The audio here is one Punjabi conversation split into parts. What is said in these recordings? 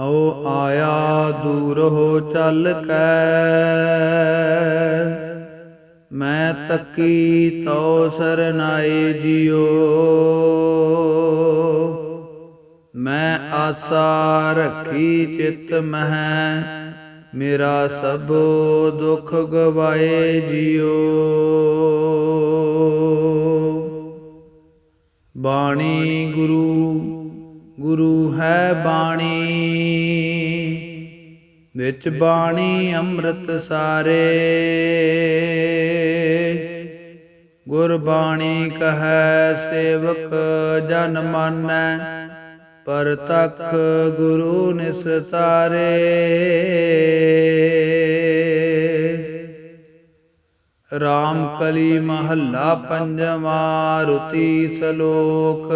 ਹਉ ਆਇਆ ਦੂਰ ਹੋ ਚੱਲ ਕੈ। ਮੈਂ ਤੱਕੀ ਤਉ ਸਰਨਾਏ ਜਿਉ। ਮੈਂ ਆਸਾ ਰੱਖੀ ਚਿਤ ਮਹਿ। ਮੇਰਾ ਸਭ ਦੁਖ ਗਵਾਏ ਜਿਉ। ਬਾਣੀ ਗੁਰੂ ਗੁਰੂ ਹੈ ਬਾਣੀ। ਵਿੱਚ ਬਾਣੀ ਅੰਮ੍ਰਿਤ ਸਾਰੇ। ਗੁਰਬਾਣੀ ਕਹੈ, ਸੇਵਕ ਜਨ ਮਾਨੈ, ਪਰ ਤਖ ਗੁਰੂ ਨਿਸਤਾਰੇ ਰਾਮ ਕਲੀ ਮਹੱਲਾ ਪੰਜਵਾ, ਰੁਤੀ ਸਲੋਕ।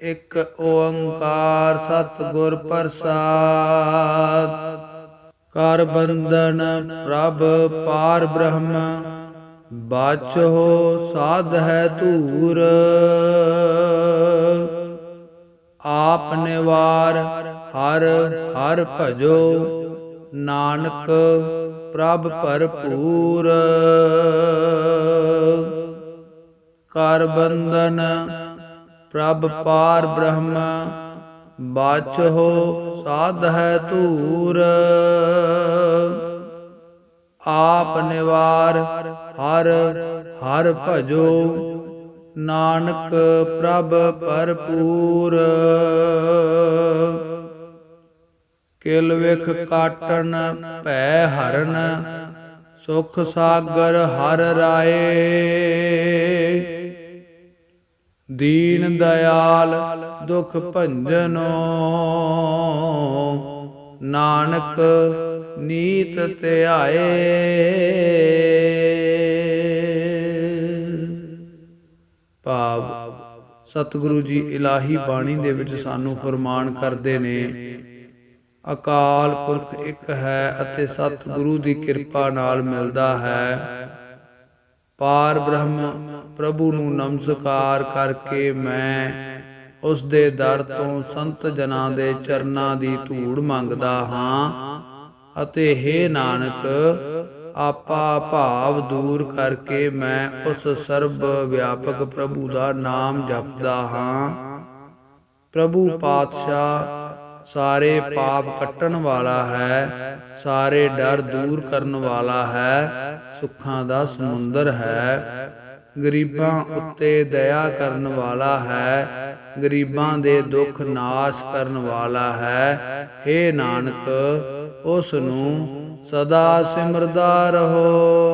ਇਕ ਓੰਕਾਰ ਸਤਿਗੁਰ ਪ੍ਰਸਾਦ। ਕਰ ਬੰਦਨ ਪ੍ਰਭ ਪਾਰ ਬ੍ਰਹਮ, ਬਾਚੋ ਸਾਧ ਹੈ ਧੂਰ। ਆਪ ਨਿਵਾਰ ਹਰ ਹਰ ਭਜੋ ਨਾਨਕ ਪ੍ਰਭ ਭਰਪੂਰ। ਕਰ ਬੰਦਨ ਪ੍ਰਭ ਪਾਰ ਬ੍ਰਹਮ ਬਾਚੋ ਸਾਧ ਹੈ ਧੂਰ। ਆਪ ਨਿਵਾਰ ਹਰ ਹਰ ਭਜੋ ਨਾਨਕ ਪ੍ਰਭ ਭਰਪੂਰ। ਕਿਲ ਵਿਖ ਕਾਟਣ ਭੈ ਹਰਨ, ਸੁਖ ਸਾਗਰ ਹਰ ਰਾਏ। ਦੀਨ ਦਇਆਲ ਦੁਖ ਭੰਜਨੋ। ਨਾਨਕ ਨੀਤ ਧਿਆਏ। ਭਾਵ ਸਤਿਗੁਰੂ ਜੀ ਇਲਾਹੀ ਬਾਣੀ ਦੇ ਵਿੱਚ ਸਾਨੂੰ ਫਰਮਾਨ ਕਰਦੇ ਨੇ ਅਕਾਲ ਪੁਰਖ ਇੱਕ ਹੈ ਅਤੇ ਸਤਿਗੁਰੂ ਦੀ ਕਿਰਪਾ ਨਾਲ ਮਿਲਦਾ ਹੈ। ਪਾਰ ਬ੍ਰਹਮ ਪ੍ਰਭੂ ਨੂੰ ਨਮਸਕਾਰ ਕਰਕੇ ਮੈਂ ਉਸ ਦੇ ਦਰ ਤੋਂ ਸੰਤ ਜਨਾਂ ਦੇ ਚਰਨਾਂ ਦੀ ਧੂੜ ਮੰਗਦਾ ਹਾਂ ਅਤੇ हे ਨਾਨਕ, ਆਪਾ ਭਾਵ ਦੂਰ ਕਰਕੇ ਮੈਂ ਉਸ ਸਰਬ ਵਿਆਪਕ ਪ੍ਰਭੂ ਦਾ ਨਾਮ ਜਪਦਾ ਹਾਂ। ਪ੍ਰਭੂ ਪਾਤਸ਼ਾਹ, ਸਾਰੇ ਪਾਪ ਕੱਟਣ ਵਾਲਾ ਹੈ, ਸਾਰੇ ਡਰ ਦੂਰ ਕਰਨ ਵਾਲਾ ਹੈ, ਸੁੱਖਾਂ ਦਾ ਸਮੁੰਦਰ ਹੈ। ਗਰੀਬਾਂ ਉੱਤੇ ਦਇਆ ਕਰਨ ਵਾਲਾ ਹੈ, ਗਰੀਬਾਂ ਦੇ ਦੁੱਖ ਨਾਸ਼ ਕਰਨ ਵਾਲਾ ਹੈ। हे ਨਾਨਕ, ਉਸ ਨੂੰ ਸਦਾ ਸਿਮਰਦਾ ਰਹੋ।